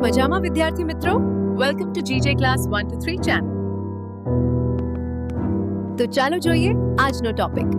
મજામાં, વિદ્યાર્થી મિત્રો? Welcome to GJ class 1 two 3 channel તો ચાલો જોઈએ આજનો ટોપિક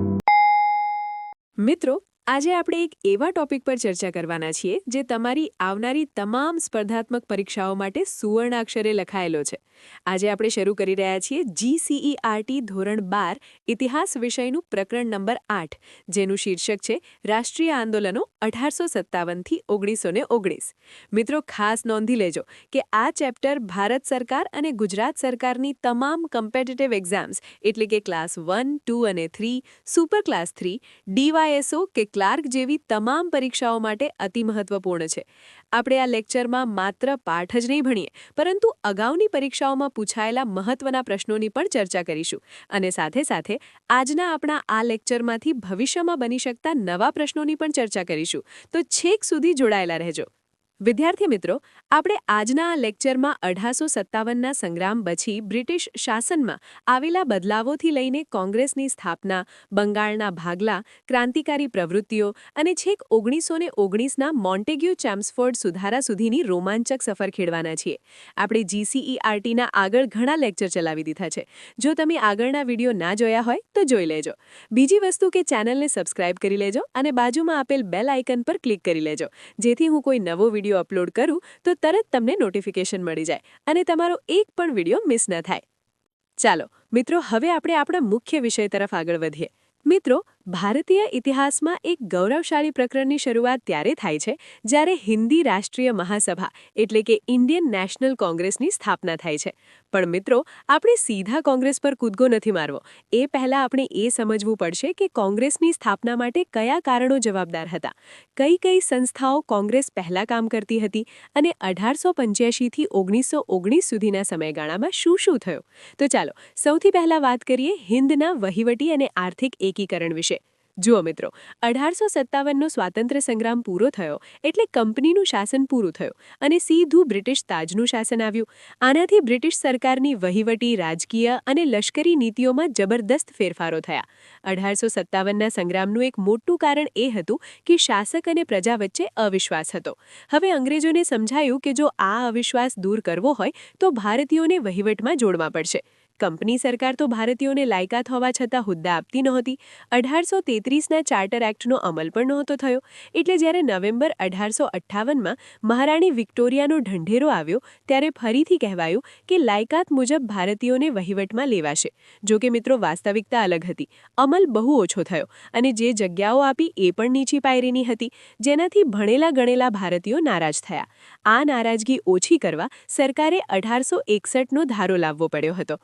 મિત્રો, આજે આપણે એક એવા ટોપિક પર ચર્ચા કરવાના છીએ, જે તમારી આવનારી તમામ સ્પર્ધાત્મક પરીક્ષાઓ માટે સુવર્ણ અક્ષરે લખાયેલો છે. આજે આપણે શરૂ કરી રહ્યા છીએ જીસીઈઆરટી ધોરણ બાર, ઇતિહાસ વિષયનું પ્રકરણ નંબર આઠ, જેનું શીર્ષક છે રાષ્ટ્રીય આંદોલનો અઢારસો સત્તાવનથી ઓગણીસો ને ઓગણીસ. મિત્રો, ખાસ નોંધી લેજો કે આ ચેપ્ટર ભારત સરકાર અને ગુજરાત સરકારની તમામ કમ્પેટિટિવ એક્ઝામ્સ એટલે કે ક્લાસ વન ટુ અને three super class three DYSO કે ક્લાર્ક જેવી તમામ પરીક્ષાઓ માટે અતિ મહત્વપૂર્ણ છે. આપણે આ લેક્ચરમાં માત્ર પાઠ જ નહીં ભણીએ, પરંતુ અગાઉની પરીક્ષાઓમાં પૂછાયેલા મહત્વના પ્રશ્નોની પણ ચર્ચા કરીશું. અને સાથે સાથે આજના આપણા આ લેક્ચરમાંથી ભવિષ્યમાં બની શકતા નવા પ્રશ્નોની પણ ચર્ચા કરીશું. તો છેક સુધી જોડાયેલા રહેજો. વિદ્યાર્થી મિત્રો, આપણે આજના આ લેક્ચરમાં અઢારસો સત્તાવનના સંગ્રામ પછી બ્રિટિશ શાસનમાં આવેલા બદલાવોથી લઈને કોંગ્રેસની સ્થાપના, બંગાળના ભાગલા, ક્રાંતિકારી પ્રવૃત્તિઓ અને છેક ઓગણીસો ને ઓગણીસના મોન્ટેગ્યુ ચેમ્સફોર્ડ સુધારા સુધીની રોમાંચક સફર ખેડવાના છીએ. આપણે જીસીઈઆરટીના આગળ ઘણા લેક્ચર ચલાવી દીધા છે. જો તમે આગળના વીડિયો ના જોયા હોય, તો જોઈ લેજો. બીજી વસ્તુ કે ચેનલને સબસ્ક્રાઇબ કરી લેજો અને બાજુમાં આપેલ બેલ આઇકન પર ક્લિક કરી લેજો. જેથી હું કોઈ નવો વીડિયો અપલોડ કરું તો તરત તમને નોટિફિકેશન મળી જાય અને તમારો એક પણ વીડિયો મિસ ન થાય. ચાલો મિત્રો, હવે આપણે આપણા મુખ્ય વિષય તરફ આગળ વધીએ. મિત્રો ભારતીય ઇતિહાસમાં એક ગૌરવશાળી પ્રકરણની શરૂઆત ત્યારે થાય છે, જ્યારે હિન્દી રાષ્ટ્રીય મહાસભા, એટલે કે ઇન્ડિયન નેશનલ કોંગ્રેસની સ્થાપના થાય છે. પણ મિત્રો, આપણે સીધા કોંગ્રેસ પર કૂદકો નથી મારવો. એ પહેલાં આપણે એ સમજવું પડશે કે કોંગ્રેસની સ્થાપના માટે કયા કારણો જવાબદાર હતા. કઈ કઈ સંસ્થાઓ કોંગ્રેસ પહેલાં કામ કરતી હતી અને અઢારસો પંચ્યાસીથી ઓગણીસો ઓગણીસ સુધીના સમયગાળામાં શું શું થયું? તો ચાલો, સૌથી પહેલાં વાત કરીએ હિન્દના વહીવટી અને આર્થિક એકીકરણ વિશે. જુઓ મિત્રો, અઢારસો સત્તાવનનો સ્વાતંત્ર્ય સંગ્રામ પૂરો થયો એટલે કંપનીનું શાસન પૂરું થયું અને સીધું બ્રિટિશ તાજનું શાસન આવ્યું. આનાથી બ્રિટિશ સરકારની વહીવટી, રાજકીય અને લશ્કરી નીતિઓમાં જબરદસ્ત ફેરફારો થયા. અઢારસો સત્તાવનના સંગ્રામનું એક મોટું કારણ એ હતું કે શાસક અને પ્રજા વચ્ચે અવિશ્વાસ હતો. હવે અંગ્રેજોને સમજાયું કે જો આ અવિશ્વાસ દૂર કરવો હોય તો ભારતીયોને વહીવટમાં જોડવા પડશે. કંપની સરકાર તો ભારતીયોને લાયકાત હોવા છતાં હુદ્દા આપતી નહોતી. અઢારસો તેત્રીસના ચાર્ટર એક્ટનો અમલ પણ નહોતો થયો. એટલે જ્યારે નવેમ્બર અઢારસો અઠ્ઠાવનમાં મહારાણી વિક્ટોરિયાનો ઢંઢેરો આવ્યો, ત્યારે ફરીથી કહેવાયું કે લાયકાત મુજબ ભારતીયોને વહીવટમાં લેવાશે. જોકે મિત્રો, વાસ્તવિકતા અલગ હતી. અમલ બહુ ઓછો થયો અને જે જગ્યાઓ આપી એ પણ નીચી પાયરીની હતી. જેનાથી ભણેલા ગણેલા ભારતીયો નારાજ થયા. આ નારાજગી ઓછી કરવા સરકારે અઢારસો એકસઠનો ધારો લાવવો પડ્યો હતો.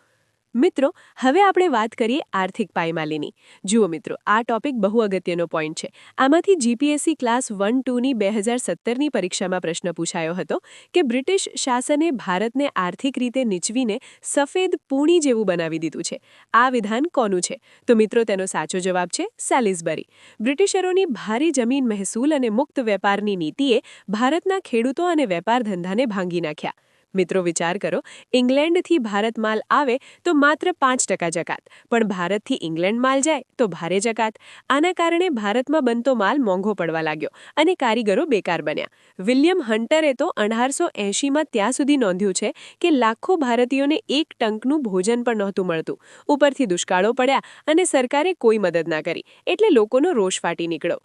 મિત્રો, હવે આપણે વાત કરીએ આર્થિક પાયમાલીની. જુઓ મિત્રો, આ ટોપિક બહુ અગત્યનો પોઈન્ટ છે. આમાંથી જીપીએસસી ક્લાસ વન ટુની બે હજાર સત્તરની પરીક્ષામાં પ્રશ્ન પૂછાયો હતો કે બ્રિટિશ શાસને ભારતને આર્થિક રીતે નીચવીને સફેદ પૂણી જેવું બનાવી દીધું છે. આ વિધાન કોનું છે? તો મિત્રો, તેનો સાચો જવાબ છે સેલિસબરી. બ્રિટિશરોની ભારે જમીન મહેસૂલ અને મુક્ત વેપારની નીતિએ ભારતના ખેડૂતો અને વેપાર ધંધાને ભાંગી નાખ્યા. મિત્રો વિચાર કરો, ઇંગ્લેન્ડથી ભારત માલ આવે તો માત્ર પાંચ ટકા જકાત, પણ ભારતથી ઇંગ્લેન્ડ માલ જાય તો ભારે જકાત. આના કારણે ભારતમાં બનતો માલ મોંઘો પડવા લાગ્યો અને કારીગરો બેકાર બન્યા. વિલિયમ હન્ટરે તો અઢારસો એંશીમાં ત્યાં સુધી નોંધ્યું છે કે લાખો ભારતીયોને એક ટંકનું ભોજન પણ નહોતું મળતું. ઉપરથી દુષ્કાળો પડ્યા અને સરકારે કોઈ મદદ ના કરી, એટલે લોકોનો રોષ ફાટી નીકળ્યો.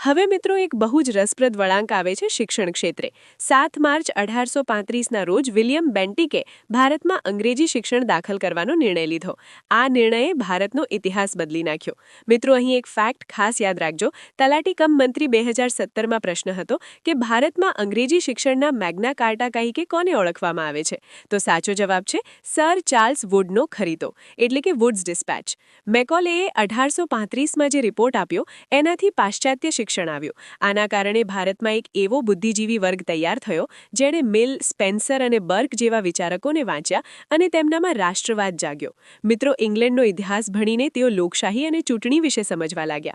હવે મિત્રો એક બહુ જ રસપ્રદ વળાંક આવે છે શિક્ષણ ક્ષેત્રે. સાત માર્ચ અઢારસો પાંત્રીસના રોજ વિલિયમ બેન્ટિકે ભારતમાં અંગ્રેજી શિક્ષણ દાખલ કરવાનો નિર્ણય લીધો. આ નિર્ણયે ભારતનો ઇતિહાસ બદલી નાખ્યો. મિત્રો, અહીં એક ફેક્ટ ખાસ યાદ રાખજો. તલાટી કમ મંત્રી બે હજાર સત્તરમાં પ્રશ્ન હતો કે ભારતમાં અંગ્રેજી શિક્ષણના મેગ્ના કાર્ટા કહીકે કોને ઓળખવામાં આવે છે? તો સાચો જવાબ છે સર ચાર્લ્સ વુડનો ખરીદો, એટલે કે વુડ્સ ડિસ્પેચ. મેકોલેએ અઢારસો પાંત્રીસમાં જે રિપોર્ટ આપ્યો, એનાથી પાશ્ચાત્ય શિક્ષણ આવ્યું. આના કારણે ભારતમાં એક એવો બુદ્ધિજીવી વર્ગ તૈયાર થયો, જેણે મિલ, સ્પેન્સર અને બર્ક જેવા વિચારકોને વાંચ્યા અને તેમનામાં રાષ્ટ્રવાદ જાગ્યો. મિત્રો, ઇંગ્લેન્ડનો ઇતિહાસ ભણીને તેઓ લોકશાહી અને ચૂંટણી વિશે સમજવા લાગ્યા.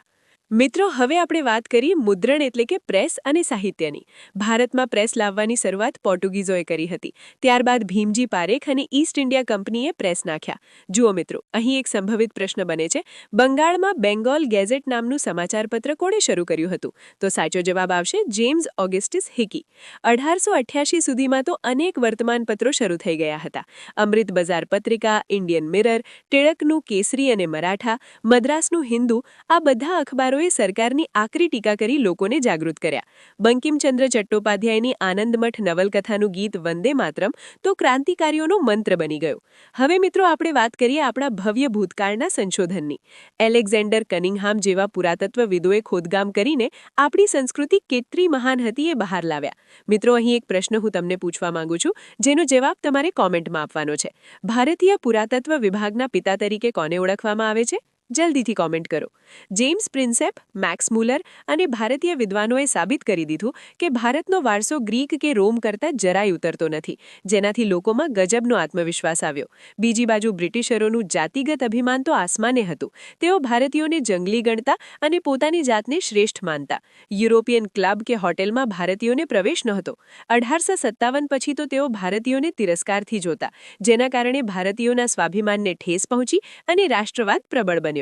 મિત્રો, હવે આપણે વાત કરીએ મુદ્રણ એટલે કે પ્રેસ અને સાહિત્યની. ભારતમાં પ્રેસ લાવવાની શરૂઆત પોર્ટુગીઝોએ કરી હતી. ત્યારબાદ ભીમજી પારેખ અને ઈસ્ટ ઇન્ડિયા કંપનીએ પ્રેસ નાખ્યા. જુઓ મિત્રો, અહીં એક સંભવિત પ્રશ્ન બને છે. બંગાળમાં બેંગોલ ગેઝેટ નામનું સમાચારપત્ર કોણે શરૂ કર્યું હતું? તો સાચો જવાબ આવશે જેમ્સ ઓગસ્ટિસ હિકી. અઢારસો સુધીમાં તો અનેક વર્તમાનપત્રો શરૂ થઈ ગયા હતા. અમૃત બજાર પત્રિકા, ઇન્ડિયન મિરર ટિળકનું કેસરી અને મરાઠા, મદ્રાસનું હિન્દુ, આ બધા અખબારોએ સરકારની આકરી ટીકા કરી લોકોને જાગૃત કર્યા. બંકિમચંદ્ર ચટ્ટોપાધ્યાયની આનંદમઠ નવલકથાનું ગીત વંદે માતરમ તો ક્રાંતિકારીઓનો મંત્ર બની ગયો. હવે મિત્રો આપણે વાત કરીએ આપણા ભવ્ય ભૂતકાળના સંશોધનની. એલેક્ઝેન્ડર કનિંગહામ જેવા પુરાતત્વવિદોએ ખોદકામ કરીને આપણી સંસ્કૃતિ કેટલી મહાન હતી એ બહાર લાવ્યા. મિત્રો, અહીં એક પ્રશ્ન હું તમને પૂછવા માંગુ છું, જેનો જવાબ તમારે કોમેન્ટમાં આપવાનો છે. ભારતીય પુરાતત્વ વિભાગના પિતા તરીકે કોને ઓળખવામાં આવે છે? જલ્દીથી કોમેન્ટ કરો. જેમ્સ પ્રિન્સેપ, મેક્સ મુલર અને ભારતીય વિદ્વાનોએ સાબિત કરી દીધું કે ભારતનો વારસો ગ્રીક કે રોમ કરતાં જરાય ઉતરતો નથી, જેનાથી લોકોમાં ગજબનો આત્મવિશ્વાસ આવ્યો. બીજી બાજુ બ્રિટિશરોનું જાતિગત અભિમાન તો આસમાને હતું. તેઓ ભારતીયોને જંગલી ગણતા અને પોતાની જાતને શ્રેષ્ઠ માનતા. યુરોપિયન ક્લબ કે હોટેલમાં ભારતીયોને પ્રવેશ નહોતો. અઢારસો સત્તાવન પછી તો તેઓ ભારતીયોને તિરસ્કારથી જોતા, જેના કારણે ભારતીયોના સ્વાભિમાનને ઠેસ પહોંચી અને રાષ્ટ્રવાદ પ્રબળ બન્યો.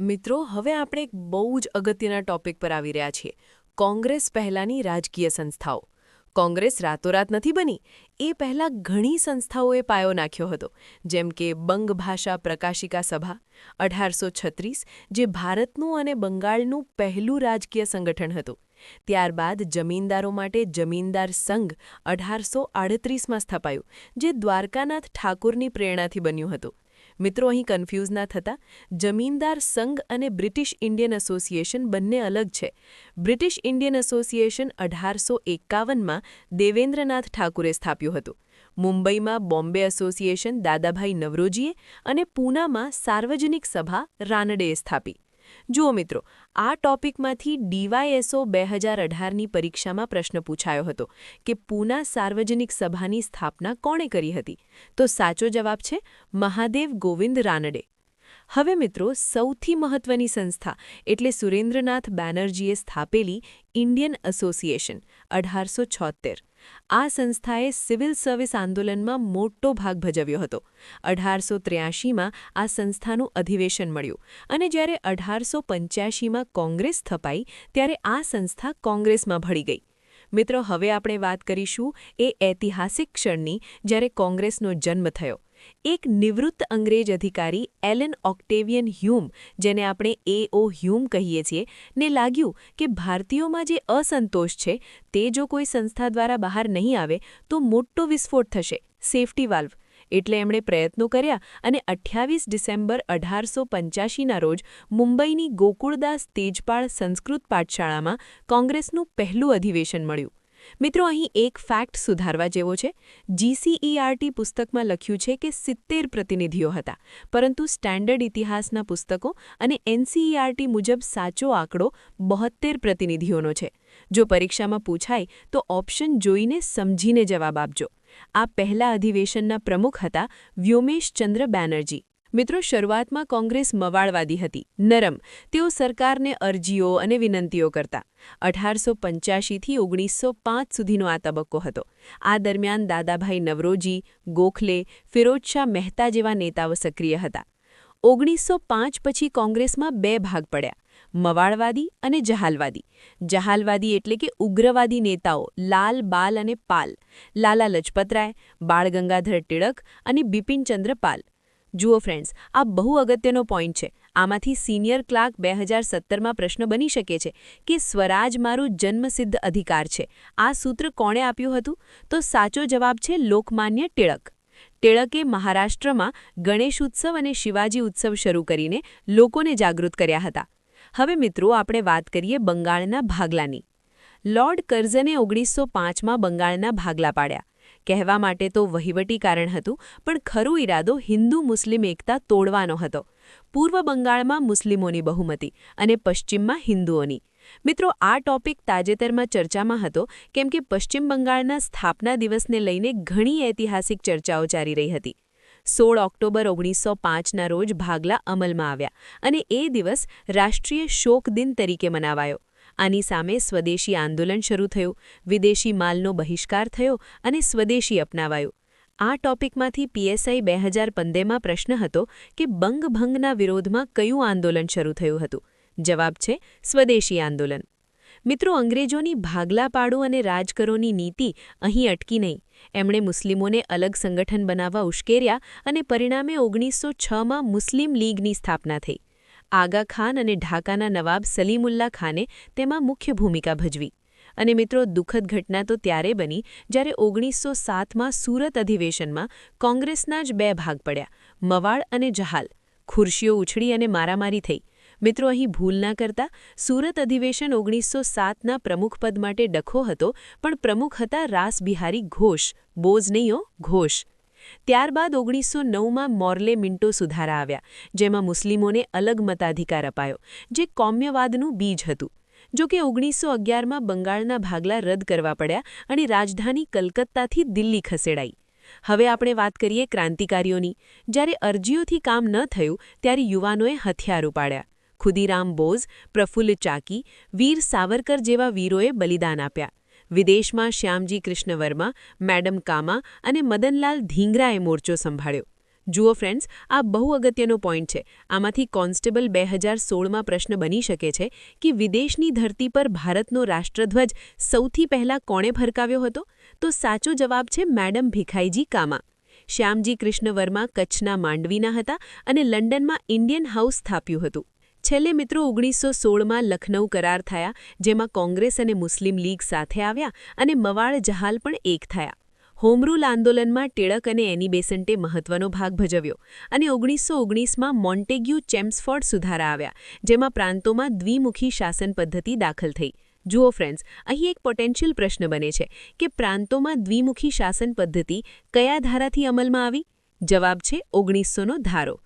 મિત્રો, હવે આપણે એક બહુ જ અગત્યના ટોપિક પર આવી રહ્યા છીએ. કોંગ્રેસ પહેલાંની રાજકીય સંસ્થાઓ. કોંગ્રેસ રાતોરાત નથી બની, એ પહેલાં ઘણી સંસ્થાઓએ પાયો નાખ્યો હતો, જેમ કે બંગ ભાષા પ્રકાશિકા સભા, અઢારસો છત્રીસ, જે ભારતનું અને બંગાળનું પહેલું રાજકીય સંગઠન હતું. ત્યારબાદ જમીનદારો માટે જમીનદાર સંઘ અઢારસો આડત્રીસમાં સ્થપાયું, જે દ્વારકાનાથ ઠાકુરની પ્રેરણાથી બન્યું હતું. મિત્રો અહીં કન્ફ્યુઝ ના થતા, જમીનદાર સંઘ અને બ્રિટિશ ઇન્ડિયન એસોસિએશન બંને અલગ છે. બ્રિટિશ ઇન્ડિયન એસોસિએશન અઢારસો એકાવનમાં દેવેન્દ્રનાથ ઠાકુરે સ્થાપ્યું હતું. મુંબઈમાં બોમ્બે એસોસિએશન દાદાભાઈ નવરોજીએ અને પૂનામાં સાર્વજનિક સભા રાનડેએ સ્થાપી. જુઓ મિત્રો, આ ટોપિકમાંથી ડીવાયએસઓ બે હજાર અઢારની પરીક્ષામાં પ્રશ્ન પૂછાયો હતો કે પૂના સાર્વજનિક સભાની સ્થાપના કોણે કરી હતી? તો સાચો જવાબ છે મહાદેવ ગોવિંદ રાનડે. હવે મિત્રો, સૌથી મહત્વની સંસ્થા એટલે સુરેન્દ્રનાથ બેનર્જીએ સ્થાપેલી ઇન્ડિયન એસોસિએશન, અઢારસો છોતેર આ સંસ્થાએ સિવિલ સર્વિસ આંદોલનમાં મોટો ભાગ ભજવ્યો હતો. અઢારસો ત્ર્યાસીમાં આ સંસ્થાનું અધિવેશન મળ્યું અને જ્યારે અઢારસો પંચ્યાસીમાં કોંગ્રેસ સ્થપાઈ, ત્યારે આ સંસ્થા કોંગ્રેસમાં ભળી ગઈ. મિત્રો, હવે આપણે વાત કરીશું એ ઐતિહાસિક ક્ષણની જ્યારે કોંગ્રેસનો જન્મ થયો. એક નિવૃત્ત અંગ્રેજ અધિકારી એલન ઓક્ટેવિયન હ્યુમ, જેને આપણે એ ઓ હ્યુમ કહીએ છીએ, ને લાગ્યું કે ભારતીયોમાં જે અસંતોષ છે, તે જો કોઈ સંસ્થા દ્વારા બહાર નહીં આવે, તો મોટો વિસ્ફોટ થશે, સેફટી વાલ્વ. એટલે એમણે પ્રયત્નો કર્યા અને અઠ્યાવીસ ડિસેમ્બર અઢારસો પંચ્યાસીના રોજ મુંબઈની ગોકુળદાસ તેજપાળ સંસ્કૃત પાઠશાળામાં કોંગ્રેસનું પહેલું અધિવેશન મળ્યું. મિત્રો, અહીં એક ફેક્ટ સુધારવા જેવો છે. જીસીઈઆરટી પુસ્તકમાં લખ્યું છે કે સિત્તેર પ્રતિનિધિઓ હતા, પરંતુ સ્ટેન્ડર્ડ ઇતિહાસના પુસ્તકો અને એનસીઈઆરટી મુજબ સાચો આંકડો બહોત્તેર પ્રતિનિધિઓનો છે. જો પરીક્ષામાં પૂછાય, તો ઓપ્શન જોઈને સમજીને જવાબ આપજો. આ પહેલા અધિવેશનના પ્રમુખ હતા વ્યોમેશચંદ્ર બેનર્જી. મિત્રો, શરૂઆતમાં કોંગ્રેસ મવાળવાદી હતી. નરમ. તેઓ સરકારને અરજીઓ અને વિનંતીઓ કરતા. અઢારસો પંચ્યાસીથી ઓગણીસો પાંચ સુધીનો આ તબક્કો હતો. આ દરમિયાન દાદાભાઈ નવરોજી, ગોખલે, ફિરોજ શાહ મહેતા જેવા નેતાઓ સક્રિય હતા. ઓગણીસો પાંચ પછી કોંગ્રેસમાં બે ભાગ પડ્યા. મવાળવાદી અને જહાલવાદી. જહાલવાદી એટલે કે ઉગ્રવાદી નેતાઓ લાલ, બાલ અને પાલ. લાલા લજપતરાય બાળ ગંગાધર ટિળક અને બિપિનચંદ્ર પાલ. જુઓ ફ્રેન્ડ્સ આ બહુ અગત્યનો પોઈન્ટ છે. આમાંથી સિનિયર ક્લાર્ક બે હજાર સત્તરમાં પ્રશ્ન બની શકે છે કે સ્વરાજ મારું જન્મસિદ્ધ અધિકાર છે. આ સૂત્ર કોણે આપ્યું હતું? તો સાચો જવાબ છે લોકમાન્ય ટિળક ટિળકે મહારાષ્ટ્રમાં ગણેશ ઉત્સવ અને શિવાજી ઉત્સવ શરૂ કરીને લોકોને જાગૃત કર્યા હતા. હવે મિત્રો, આપણે વાત કરીએ બંગાળના ભાગલાની. લોર્ડ કર્ઝને ઓગણીસો પાંચમાં બંગાળના ભાગલા પાડ્યા. કહેવા માટે તો વહીવટી કારણ હતું, પણ ખરું ઈરાદો હિન્દુ મુસ્લિમ એકતા તોડવાનો હતો. પૂર્વ બંગાળમાં મુસ્લિમોની બહુમતી અને પશ્ચિમમાં હિન્દુઓની. મિત્રો, આ ટોપિક તાજેતરમાં ચર્ચામાં હતો, કેમ કે પશ્ચિમ બંગાળના સ્થાપના દિવસને લઈને ઘણી ઐતિહાસિક ચર્ચાઓ ચાલી રહી હતી. સોળ ઓક્ટોબર ઓગણીસો પાંચના રોજ ભાગલા અમલમાં આવ્યા અને એ દિવસ રાષ્ટ્રીય શોક દિન તરીકે મનાવાયો. આની સામે સ્વદેશી આંદોલન શરૂ થયું, વિદેશી માલનો બહિષ્કાર થયો અને સ્વદેશી અપનાવાયું. આ ટોપિકમાંથી પીએસઆઈ બે હજાર પંદેમાં પ્રશ્ન હતો કે બંગભંગના વિરોધમાં કયું આંદોલન શરૂ થયું હતું? જવાબ છે, સ્વદેશી આંદોલન. મિત્રો, અંગ્રેજોની ભાગલા પાડો અને રાજકરોની નીતિ અહીં અટકી નહીં. એમણે મુસ્લિમોને અલગ સંગઠન બનાવવા ઉશ્કેર્યા અને પરિણામે ઓગણીસો છમાં મુસ્લિમ લીગની સ્થાપના થઈ. આગા ખાન અને ઢાકાના નવાબ સલીમુલ્લા ખાને તેમાં મુખ્ય ભૂમિકા ભજવી. અને મિત્રો, દુઃખદ ઘટના તો ત્યારે બની જ્યારે ઓગણીસો સાતમાં સુરત અધિવેશનમાં કોંગ્રેસના જ બે ભાગ પડ્યા મવાડ અને જહાલ. ખુરશીઓ ઉછળી અને મારામારી થઈ. મિત્રો, અહીં ભૂલ ના કરતા સુરત અધિવેશન ઓગણીસો સાતના પ્રમુખપદ માટે ડખો હતો, પણ પ્રમુખ હતા રાસબિહારી ઘોષ. બોઝ નહીં ઘોષ. ત્યારબાદ ઓગણીસો નવમાં મોર્લે મિન્ટો સુધારા આવ્યા, જેમાં મુસ્લિમોને અલગ મતાધિકાર અપાયો, જે કોમ્યવાદનું બીજ હતું. જો કે ઓગણીસો અગિયારમાં બંગાળના ભાગલા રદ કરવા પડ્યા અને રાજધાની કલકત્તાથી દિલ્હી ખસેડાઈ. હવે આપણે વાત કરીએ ક્રાંતિકારીઓની. જ્યારે અરજીઓથી કામ ન થયું, ત્યારે યુવાનોએ હથિયાર ઉપાડ્યા ખુદીરામ બોઝ, પ્રફુલ્લ ચાકી, વીર સાવરકર જેવા વીરોએ બલિદાન આપ્યા. વિદેશમાં શ્યામજી કૃષ્ણ વર્મા મેડમ કામા અને મદનલાલ ધીંગરાએ મોરચો સંભાળ્યો. જુઓ ફ્રેન્ડ્સ, આ બહુ અગત્યનો પોઈન્ટ છે. આમાંથી કોન્સ્ટેબલ બે હજાર સોળમાં પ્રશ્ન બની શકે છે કે વિદેશની ધરતી પર ભારતનો રાષ્ટ્રધ્વજ સૌથી પહેલા કોણે ફરકાવ્યો હતો? તો સાચો જવાબ છે મેડમ ભીખાઈજી કામા. શ્યામજી કૃષ્ણ વર્મા કચ્છના માંડવીના હતા અને લંડનમાં ઇન્ડિયન હાઉસ સ્થાપ્યું હતું. છેલ્લે મિત્રો ઓગણીસો સોળમાં લખનૌ કરાર થયા, જેમાં કોંગ્રેસ અને મુસ્લિમ લીગ સાથે આવ્યા અને મવાળ જહાલ પણ એક થયા. હોમરૂલ આંદોલનમાં ટિળક અને એની બેસન્ટે મહત્વનો ભાગ ભજવ્યો અને ઓગણીસો ઓગણીસમાં મોન્ટેગ્યુ ચેમ્સફોર્ડ સુધારા આવ્યા, જેમાં પ્રાંતોમાં દ્વિમુખી શાસન પદ્ધતિ દાખલ થઈ. જુઓ ફ્રેન્ડ્સ, અહીં એક પોટેન્શિયલ પ્રશ્ન બને છે કે પ્રાંતોમાં દ્વિમુખી શાસન પદ્ધતિ કયા ધારાથી અમલમાં આવી? જવાબ છે ઓગણીસોનો ધારો.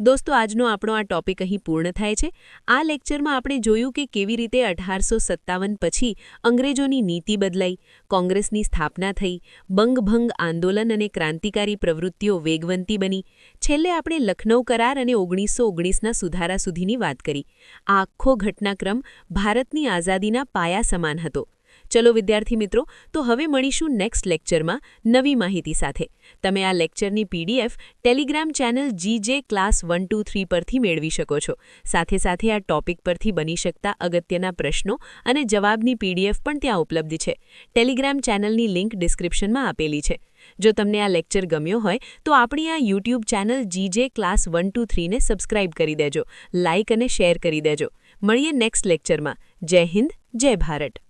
દોસ્તો, આજનો આપણો આ ટોપિક અહીં પૂર્ણ થાય છે. આ લેક્ચરમાં આપણે જોયું કે કેવી રીતે અઢારસો સત્તાવન પછી અંગ્રેજોની નીતિ બદલાઈ, કોંગ્રેસની સ્થાપના થઈ, બંગભંગ આંદોલન અને ક્રાંતિકારી પ્રવૃત્તિઓ વેગવંતી બની. છેલ્લે આપણે લખનૌ કરાર અને ઓગણીસો ઓગણીસના સુધારા સુધીની વાત કરી. આ આખો ઘટનાક્રમ ભારતની આઝાદીના પાયા સમાન હતો. ચલો વિદ્યાર્થી મિત્રો, તો હવે મળીશું નેક્સ્ટ લેક્ચરમાં નવી માહિતી સાથે. તમે આ લેક્ચરની PDF Telegram channel GJ class one two three પરથી મેળવી શકો છો. સાથે સાથે આ ટોપિક પરથી બની શકતા અગત્યના પ્રશ્નો અને જવાબની પીડીએફ પણ ત્યાં ઉપલબ્ધ છે. ટેલિગ્રામ ચેનલની લિંક ડિસ્ક્રિપ્શનમાં આપેલી છે. જો તમને આ લેક્ચર ગમ્યો હોય, તો આપણી આ YouTube channel GJ class one two થ્રીને subscribe કરી દેજો. લાઇક અને શેર કરી દેજો. મળીએ નેક્સ્ટ લેક્ચરમાં જય હિન્દ, જય ભારત.